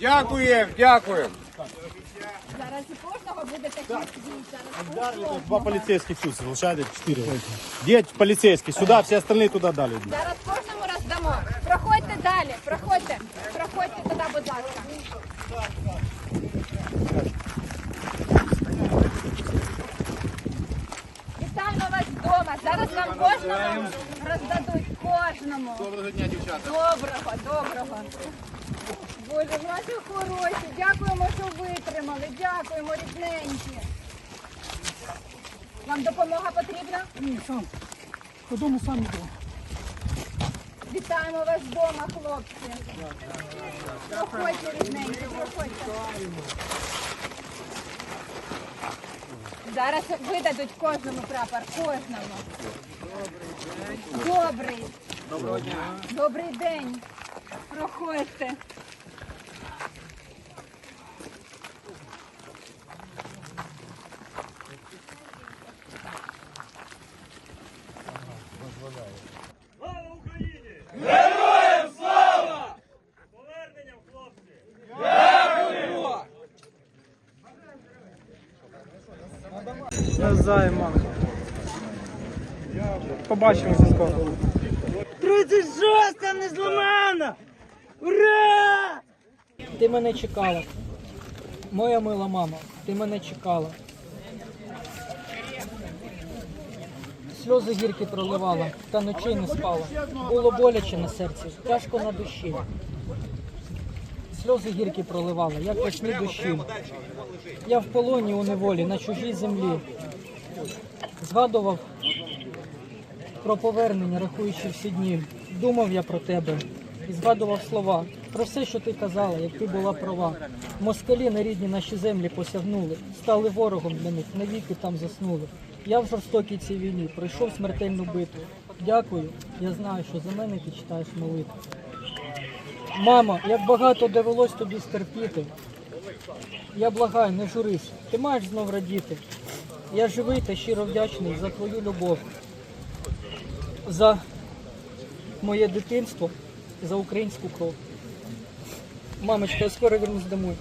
Дякуємо, дякуємо. Зараз у кожного буде такий. Зараз. Два полицейских тут, получается четыре. Где полицейские? Сюда, все остальные туда дали. Зараз кожному роздамо. Проходьте далі, проходьте. Проходьте туди, будь ласка. Вітаємо вас вдома. Зараз нам кожному роздадуть. Кожному. Доброго дня, дівчата. Доброго, доброго. Боже, ваші хороші. Дякуємо, що витримали. Дякуємо, рідненькі. Вам допомога потрібна? Ні, сам. Додому сам іду. Вітаємо вас вдома, хлопці. Проходьте, рідненькі, проходьте. Зараз видадуть кожному прапор, кожному. Добрий. Доброго дня. Добрий день. Проходьте. Навзаєм, мама. Побачимося скоро. 36 не зламана! Ура! Ти мене чекала. Моя мила мама, ти мене чекала. Сльози гіркі проливала, та ночей не спала. Було боляче на серці, тяжко на душі. Сльози гіркі проливала, як весні душі. Я в полоні у неволі на чужій землі. Згадував про повернення, рахуючи всі дні. Думав я про тебе і згадував слова про все, що ти казала, як ти була права. Москалі на рідні наші землі посягнули, стали ворогом для них, навіки там заснули. Я в жорстокій цій війні пройшов смертельну битву. Дякую, я знаю, що за мене ти читаєш молитву. Мамо, як багато довелось тобі стерпіти. Я благаю, не журись, ти маєш знов радіти. Я живий та щиро вдячний за твою любов, за моє дитинство, за українську кров. Мамочка, я скоро вернусь домой.